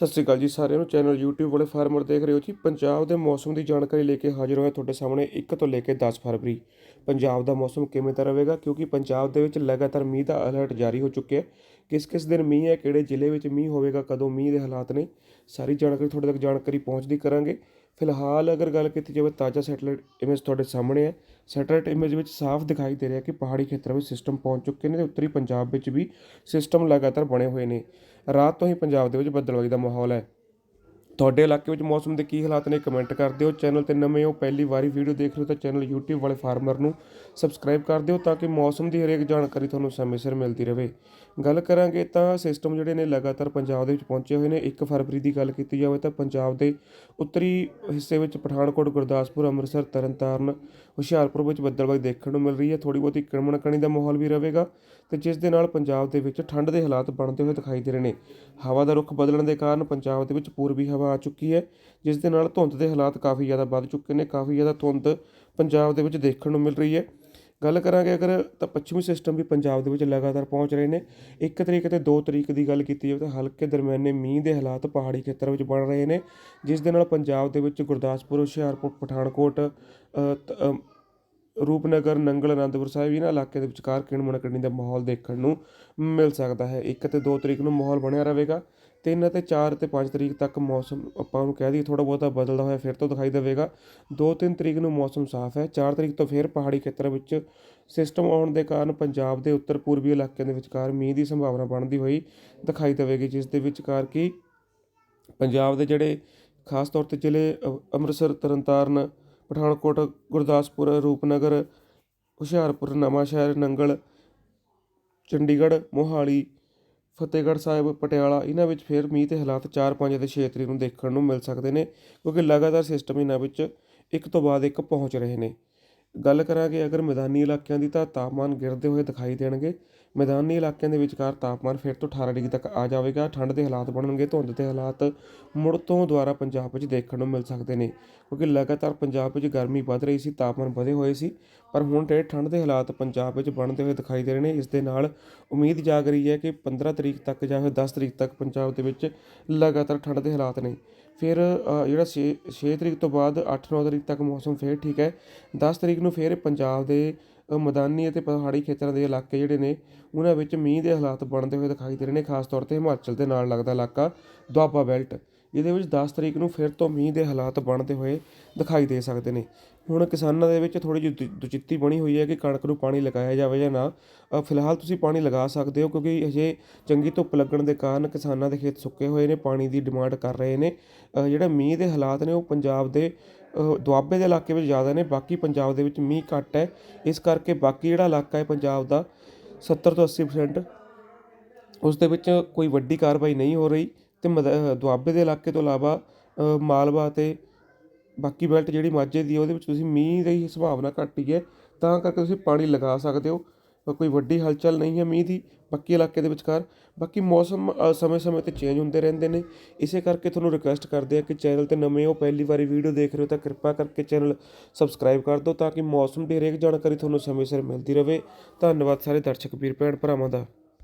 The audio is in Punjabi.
ਸਤਿ ਸ਼੍ਰੀ ਅਕਾਲ ਜੀ ਸਾਰਿਆਂ ਨੂੰ। ਚੈਨਲ YouTube ਵਾਲੇ ਫਾਰਮਰ ਦੇਖ ਰਹੇ ਹੋ ਜੀ। ਪੰਜਾਬ ਦੇ ਮੌਸਮ ਦੀ ਜਾਣਕਾਰੀ ਲੈ ਕੇ ਹਾਜ਼ਰ ਹੋਇਆ ਤੁਹਾਡੇ ਸਾਹਮਣੇ 1 ਤੋਂ ਲੈ ਕੇ 10 ਫਰਵਰੀ। ਪੰਜਾਬ ਦਾ ਮੌਸਮ ਕਿਵੇਂ ਦਾ ਰਹੇਗਾ? ਕਿਉਂਕਿ ਪੰਜਾਬ ਦੇ ਵਿੱਚ ਲਗਾਤਾਰ ਮੀਂਹ ਦਾ ਅਲਰਟ ਜਾਰੀ ਹੋ ਚੁੱਕਿਆ ਕਿਸ ਕਿਸ ਦਿਨ ਮੀਂਹ ਹੈ, ਕਿਹੜੇ ਜ਼ਿਲ੍ਹੇ ਵਿੱਚ ਮੀਂਹ ਹੋਵੇਗਾ, ਕਦੋਂ ਮੀਂਹ ਦੇ ਹਾਲਾਤ ਨੇ, ਸਾਰੀ ਜਾਣਕਾਰੀ ਤੁਹਾਡੇ ਤੱਕ ਜਾਣਕਾਰੀ ਪਹੁੰਚਦੀ ਕਰਾਂਗੇ। ਫਿਲਹਾਲ ਅਗਰ ਗੱਲ ਕੀਤੀ ਜਾਵੇ ਤਾਜ਼ਾ ਸੈਟੇਲਾਈਟ ਇਮੇਜ ਤੁਹਾਡੇ ਸਾਹਮਣੇ ਹੈ। ਸੈਟੇਲਾਈਟ ਇਮੇਜ ਵਿੱਚ ਸਾਫ਼ ਦਿਖਾਈ ਦੇ ਰਿਹਾ ਕਿ ਪਹਾੜੀ ਖੇਤਰਾਂ ਵਿੱਚ ਸਿਸਟਮ ਪਹੁੰਚ ਚੁੱਕੇ ਨੇ ਤੇ ਉੱਤਰੀ ਪੰਜਾਬ ਵਿੱਚ ਵੀ ਸਿਸਟਮ ਲਗਾਤਾਰ ਬਣੇ ਹੋਏ ਨੇ। ਰਾਤ ਤੋਂ ਹੀ ਪੰਜਾਬ ਦੇ ਵਿੱਚ ਬੱਦਲਵਾਈ ਦਾ ਮਾਹੌਲ ਹੈ। ਤੁਹਾਡੇ ਇਲਾਕੇ ਵਿੱਚ ਮੌਸਮ ਦੇ ਕੀ ਹਾਲਾਤ ਨੇ ਕਮੈਂਟ ਕਰ ਦਿਓ। ਚੈਨਲ ਤੇ ਨਵੇਂ ਹੋ, ਪਹਿਲੀ ਵਾਰੀ ਵੀਡੀਓ ਦੇਖ ਰਹੇ ਹੋ ਤਾਂ ਚੈਨਲ YouTube ਵਾਲੇ ਫਾਰਮਰ ਨੂੰ ਸਬਸਕ੍ਰਾਈਬ ਕਰ ਦਿਓ ਤਾਂ ਕਿ ਮੌਸਮ ਦੀ ਹਰੇਕ ਜਾਣਕਾਰੀ ਤੁਹਾਨੂੰ ਸਮੇਂ ਸਿਰ ਮਿਲਦੀ ਰਹੇ। ਗੱਲ ਕਰਾਂਗੇ ਤਾਂ ਸਿਸਟਮ ਜਿਹੜੇ ਨੇ ਲਗਾਤਾਰ ਪੰਜਾਬ ਦੇ ਵਿੱਚ ਪਹੁੰਚੇ ਹੋਏ ਨੇ। 1 ਫਰਵਰੀ ਦੀ ਗੱਲ ਕੀਤੀ ਜਾਵੇ ਤਾਂ ਪੰਜਾਬ ਦੇ ਉੱਤਰੀ ਹਿੱਸੇ ਵਿੱਚ ਪਠਾਨਕੋਟ, ਗੁਰਦਾਸਪੁਰ, ਅੰਮ੍ਰਿਤਸਰ, ਤਰਨਤਾਰਨ, ਹੁਸ਼ਿਆਰਪੁਰ ਵਿੱਚ ਬੱਦਲਬਾਈ ਦੇਖਣ ਨੂੰ ਮਿਲ ਰਹੀ ਹੈ। ਥੋੜੀ ਬਹੁਤੀ ਕਿਣਮਣਕਣੀ ਦਾ ਮਾਹੌਲ ਵੀ ਰਹੇਗਾ ਤੇ ਜਿਸ ਦੇ ਨਾਲ ਪੰਜਾਬ ਦੇ ਵਿੱਚ ਠੰਡ ਦੇ ਹਾਲਾਤ ਬਣਦੇ ਹੋਏ ਦਿਖਾਈ ਦੇ ਰਹੇ ਨੇ। ਹਵਾ ਦਾ ਰੁਖ ਬਦਲਣ ਦੇ ਕਾਰਨ ਪੰਜਾਬ ਦੇ ਵਿੱਚ ਪੂਰਬੀ ਹਵਾ ਆ ਚੁੱਕੀ ਹੈ, ਜਿਸ ਦੇ ਨਾਲ ਧੁੰਦ ਦੇ ਹਾਲਾਤ ਕਾਫੀ ਜ਼ਿਆਦਾ ਵੱਧ ਚੁੱਕੇ ਨੇ, ਕਾਫੀ ਜ਼ਿਆਦਾ ਧੁੰਦ ਪੰਜਾਬ ਦੇ ਵਿੱਚ ਦੇਖਣ ਨੂੰ ਮਿਲ ਰਹੀ ਹੈ। ਗੱਲ ਕਰਾਂਗੇ ਅਗਰ ਤਾਂ ਪੱਛਮੀ ਸਿਸਟਮ ਵੀ ਪੰਜਾਬ ਦੇ ਵਿੱਚ ਲਗਾਤਾਰ ਪਹੁੰਚ ਰਹੇ ਨੇ, ਇੱਕ ਤਰੀਕ ਤੇ ਦੋ ਤਰੀਕ ਦੀ ਗੱਲ ਕੀਤੀ ਜਾਵੇ ਤਾਂ ਹਲਕੇ ਦਰਮਿਆਨੇ ਮੀਂਹ ਦੇ ਹਾਲਾਤ ਪਹਾੜੀ ਖੇਤਰ ਵਿੱਚ ਬਣ ਰਹੇ ਨੇ, ਜਿਸ ਦੇ ਨਾਲ ਪੰਜਾਬ ਦੇ ਵਿੱਚ ਗੁਰਦਾਸਪੁਰ, ਹੁਸ਼ਿਆਰਪੁਰ, ਪਠਾਨਕੋਟ ਰੂਪਨਗਰ, ਨੰਗਲ, ਅਨੰਦਪੁਰ ਸਾਹਿਬ, ਇਹਨਾਂ ਇਲਾਕੇ ਦੇ ਵਿਚਕਾਰ ਕਿਣਮਣ ਕਰਨੀ ਦਾ ਮਾਹੌਲ ਦੇਖਣ ਨੂੰ ਮਿਲ ਸਕਦਾ ਹੈ। 1 ਤੇ 2 ਤਰੀਕ ਨੂੰ ਮਾਹੌਲ ਬਣਿਆ ਰਹੇਗਾ। 3 ਅਤੇ 4 ਅਤੇ 5 ਤਰੀਕ ਤੱਕ ਮੌਸਮ ਆਪਾਂ ਨੂੰ ਕਹਿ ਦਈਏ ਥੋੜਾ ਬਹੁਤਾ ਬਦਲਦਾ ਹੋਇਆ ਫਿਰ ਤੋਂ ਦਿਖਾਈ ਦੇਵੇਗਾ। 2-3 ਤਰੀਕ ਨੂੰ ਮੌਸਮ ਸਾਫ਼ ਹੈ। 4 ਤਰੀਕ ਤੋਂ ਫਿਰ ਪਹਾੜੀ ਖੇਤਰਾਂ ਵਿੱਚ ਸਿਸਟਮ ਆਉਣ ਦੇ ਕਾਰਨ ਪੰਜਾਬ ਦੇ ਉੱਤਰ ਪੂਰਬੀ ਇਲਾਕਿਆਂ ਦੇ ਵਿਚਕਾਰ ਮੀਂਹ ਦੀ ਸੰਭਾਵਨਾ ਬਣਦੀ ਹੋਈ ਦਿਖਾਈ ਦੇਵੇਗੀ, ਜਿਸ ਦੇ ਵਿਚਕਾਰ ਕੀ ਪੰਜਾਬ ਦੇ ਜਿਹੜੇ ਖਾਸ ਤੌਰ ਤੇ ਜ਼ਿਲ੍ਹੇ ਅ- ਅੰਮ੍ਰਿਤਸਰ, ਤਰਨਤਾਰਨ, ਪਠਾਨਕੋਟ, ਗੁਰਦਾਸਪੁਰ, ਰੂਪਨਗਰ, ਹੁਸ਼ਿਆਰਪੁਰ, ਨਵਾਂਸ਼ਹਿਰ, ਨੰਗਲ, ਚੰਡੀਗੜ੍ਹ, ਮੋਹਾਲੀ ਫਤਿਹਗੜ੍ਹ ਸਾਹਿਬ, ਪਟਿਆਲਾ, ਇਹਨਾਂ ਵਿੱਚ ਫਿਰ ਮੀਂਹ ਦੇ ਹਾਲਾਤ 4 5 ਅਤੇ 6 ਤਰੀਕ ਨੂੰ ਦੇਖਣ ਨੂੰ ਮਿਲ ਸਕਦੇ ਨੇ, ਕਿਉਂਕਿ ਲਗਾਤਾਰ ਸਿਸਟਮ ਇਹਨਾਂ ਵਿੱਚ ਇੱਕ ਤੋਂ ਬਾਅਦ ਇੱਕ ਪਹੁੰਚ ਰਹੇ ਨੇ। ਗੱਲ ਕਰਾਂਗੇ ਅਗਰ ਮੈਦਾਨੀ ਇਲਾਕਿਆਂ ਦੀ ਤਾਂ ਤਾਪਮਾਨ ਗਿਰਦੇ ਹੋਏ ਦਿਖਾਈ ਦੇਣਗੇ। ਮੈਦਾਨੀ ਇਲਾਕਿਆਂ ਦੇ ਵਿਚਕਾਰ ਤਾਪਮਾਨ ਫਿਰ ਤੋਂ 18 ਡਿਗਰੀ ਤੱਕ ਆ ਜਾਵੇਗਾ। ਠੰਡ ਦੇ ਹਾਲਾਤ ਬਣਨਗੇ। ਧੁੰਦ ਦੇ ਹਾਲਾਤ ਮੁੜ ਤੋਂ ਦੁਬਾਰਾ ਪੰਜਾਬ ਵਿੱਚ ਦੇਖਣ ਨੂੰ ਮਿਲ ਸਕਦੇ ਨੇ, ਕਿਉਂਕਿ ਲਗਾਤਾਰ ਪੰਜਾਬ ਵਿੱਚ ਗਰਮੀ ਵੱਧ ਰਹੀ ਸੀ, ਤਾਪਮਾਨ ਵਧੇ ਹੋਏ ਸੀ। ਪਰ ਹੁਣ ਤੇ ਠੰਡ ਦੇ ਹਾਲਾਤ ਪੰਜਾਬ ਵਿੱਚ ਬਣਦੇ ਹੋਏ ਦਿਖਾਈ ਦੇ ਰਹੇ ਨੇ। ਇਸ ਦੇ ਨਾਲ ਉਮੀਦ ਜਾਗ ਰਹੀ ਹੈ ਕਿ 15 ਤਰੀਕ ਤੱਕ ਜਾਂ ਫਿਰ 10 ਤਰੀਕ ਤੱਕ ਪੰਜਾਬ ਦੇ ਵਿੱਚ ਲਗਾਤਾਰ ਠੰਡ ਦੇ ਹਾਲਾਤ ਨੇ। ਫਿਰ ਜਿਹੜਾ 6 6 ਤਰੀਕ ਤੋਂ ਬਾਅਦ 8-9 ਤਰੀਕ ਤੱਕ ਮੌਸਮ ਫਿਰ ਠੀਕ ਹੈ। 10 ਤਰੀਕ ਨੂੰ ਫਿਰ ਪੰਜਾਬ ਦੇ ਮੈਦਾਨੀ ਅਤੇ ਪਹਾੜੀ ਖੇਤਰਾਂ ਦੇ ਇਲਾਕੇ ਜਿਹੜੇ ਨੇ ਉਹਨਾਂ ਵਿੱਚ ਮੀਂਹ ਦੇ ਹਾਲਾਤ ਬਣਦੇ ਹੋਏ ਦਿਖਾਈ ਦੇ ਰਹੇ ਨੇ ਖਾਸ ਤੌਰ ਤੇ ਹਿਮਾਚਲ ਦੇ ਨਾਲ ਲੱਗਦਾ ਇਲਾਕਾ ਦੁਆਬਾ ਬੈਲਟ। ਜਿਹਦੇ ਵਿੱਚ ਦਸ ਤਰੀਕ ਨੂੰ ਫਿਰ ਤੋਂ ਮੀਂਹ ਦੇ ਹਾਲਾਤ ਬਣਦੇ ਹੋਏ ਦਿਖਾਈ ਦੇ ਸਕਦੇ ਨੇ। ਹੁਣ ਕਿਸਾਨਾਂ ਦੇ ਵਿੱਚ ਥੋੜੀ ਜਿਹੀ ਦੁ- ਦੁਚਿੱਤੀ ਬਣੀ ਹੋਈ ਹੈ ਕਿ ਕਣਕ ਨੂੰ ਪਾਣੀ ਲਗਾਇਆ ਜਾਵੇ ਜਾਂ ਨਾ। ਫਿਲਹਾਲ ਤੁਸੀਂ ਪਾਣੀ ਲਗਾ ਸਕਦੇ ਹੋ ਕਿਉਂਕਿ ਅਜੇ ਚੰਗੀ ਧੁੱਪ ਲੱਗਣ ਦੇ ਕਾਰਨ ਕਿਸਾਨਾਂ ਦੇ ਖੇਤ ਸੁੱਕੇ ਹੋਏ ਨੇ ਪਾਣੀ ਦੀ ਡਿਮਾਂਡ ਕਰ ਰਹੇ ਨੇ। ਅ, ਜਿਹੜਾ ਮੀਂਹ ਦੇ ਹਾਲਾਤ ਨੇ ਉਹ ਪੰਜਾਬ ਦੇ ਦੁਆਬੇ ਦੇ ਇਲਾਕੇ ਵਿੱਚ ਜ਼ਿਆਦਾ ਨੇ, ਬਾਕੀ ਪੰਜਾਬ ਦੇ ਵਿੱਚ ਮੀਂਹ ਘੱਟ ਹੈ। ਇਸ ਕਰਕੇ ਬਾਕੀ ਜਿਹੜਾ ਇਲਾਕਾ ਹੈ ਪੰਜਾਬ ਦਾ 70 ਤੋਂ 80% ਉਸ ਦੇ ਵਿੱਚ ਕੋਈ ਵੱਡੀ ਕਾਰਵਾਈ ਨਹੀਂ ਹੋ ਰਹੀ ਤੇ ਮਦ- ਦੁਆਬੇ ਦੇ ਇਲਾਕੇ ਤੋਂ ਇਲਾਵਾ ਮਾਲਵਾ ਤੇ ਬਾਕੀ ਬੈਲਟ ਜਿਹੜੀ ਮਾਝੇ ਦੀ ਹੈ, ਉਹਦੇ ਵਿੱਚ ਤੁਸੀਂ ਮੀਂਹ ਦੀ ਸੰਭਾਵਨਾ ਘੱਟ ਹੀ ਹੈ। ਤਾਂ ਕਰਕੇ ਤੁਸੀਂ ਪਾਣੀ ਲਗਾ ਸਕਦੇ ਹੋ। ਕੋਈ ਵੱਡੀ ਹਲਚਲ ਨਹੀਂ ਹੈ ਮੀਂਹ ਦੀ ਬਾਕੀ ਇਲਾਕੇ ਦੇ ਵਿਚਕਾਰ। ਬਾਕੀ ਮੌਸਮ ਸਮੇਂ-ਸਮੇਂ ਤੇ ਚੇਂਜ ਹੁੰਦੇ ਰਹਿੰਦੇ ਨੇ। ਇਸੇ ਕਰਕੇ ਤੁਹਾਨੂੰ ਰਿਕੁਐਸਟ ਕਰਦੇ ਆ ਕਿ ਚੈਨਲ ਤੇ ਨਵੇਂ ਹੋ, ਪਹਿਲੀ ਵਾਰੀ ਵੀਡੀਓ ਦੇਖ ਰਹੇ ਹੋ ਤਾਂ ਕਿਰਪਾ ਕਰਕੇ ਚੈਨਲ ਸਬਸਕ੍ਰਾਈਬ ਕਰ ਦਿਓ ਤਾਂ ਕਿ ਮੌਸਮ ਦੀ ਹਰੇਕ ਜਾਣਕਾਰੀ ਤੁਹਾਨੂੰ ਸਮੇਂ ਸਿਰ ਮਿਲਦੀ ਰਹੇ। ਧੰਨਵਾਦ ਸਾਰੇ ਦਰਸ਼ਕ ਵੀਰ ਭੈਣ ਭਰਾਵਾਂ ਦਾ।